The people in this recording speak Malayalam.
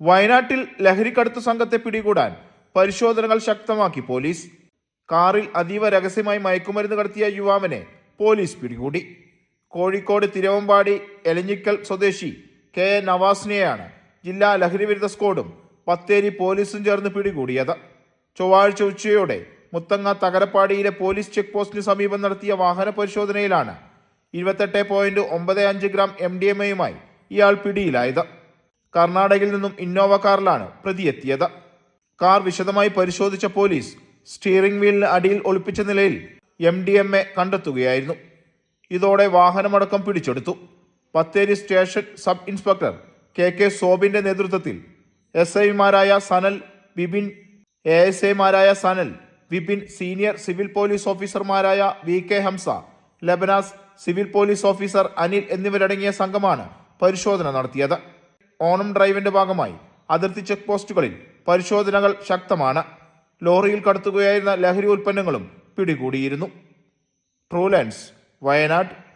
വയനാട്ടിൽ ലഹരിക്കടത്തു സംഘത്തെ പിടികൂടാൻ പരിശോധനകൾ ശക്തമാക്കി പോലീസ്. കാറിൽ അതീവ രഹസ്യമായി മയക്കുമരുന്ന് കടത്തിയ യുവാവിനെ പോലീസ് പിടികൂടി. കോഴിക്കോട് തിരുവമ്പാടി എലഞ്ഞിക്കൽ സ്വദേശി കെ എ നവാസിനെയാണ് ജില്ലാ ലഹരിവിരുദ്ധ സ്ക്വാഡും പത്തേരി പോലീസും ചേർന്ന് പിടികൂടിയത്. ചൊവ്വാഴ്ച ഉച്ചയോടെ മുത്തങ്ങ തകരപ്പാടിയിലെ പോലീസ് ചെക്ക് പോസ്റ്റിന് സമീപം നടത്തിയ വാഹന പരിശോധനയിലാണ് ഇരുപത്തെട്ട് പോയിന്റ് ഒമ്പത് അഞ്ച് ഗ്രാം എം ഡി എം എയുമായി ഇയാൾ പിടിയിലായത്. കർണാടകയിൽ നിന്നും ഇന്നോവ കാറിലാണ് പ്രതിയെത്തിയത്. കാർ വിശദമായി പരിശോധിച്ച പോലീസ് സ്റ്റിയറിംഗ് വീലിന് അടിയിൽ ഒളിപ്പിച്ച നിലയിൽ എം ഡി എം എ കണ്ടെത്തുകയായിരുന്നു. ഇതോടെ വാഹനമടക്കം പിടിച്ചെടുത്തു. Bathery station sub inspector K K സോബിന്റെ നേതൃത്വത്തിൽ എസ് ഐമാരായ സനൽ വിപിൻ എ എസ് ഐമാരായ Sanal Vipin senior civil police ഓഫീസർമാരായ V K Hamza Labanas civil police officer Anil എന്നിവരടങ്ങിയ സംഘമാണ് പരിശോധന നടത്തിയത്. ഓണം ഡ്രൈവിന്റെ ഭാഗമായി അതിർത്തി ചെക്ക് പോസ്റ്റുകളിൽ പരിശോധനകൾ ശക്തമാണ്. ലോറിയിൽ കടത്തുകയായിരുന്ന ലഹരി ഉൽപ്പന്നങ്ങളും പിടികൂടിയിരുന്നു. ട്രൂലൻസ് വയനാട്.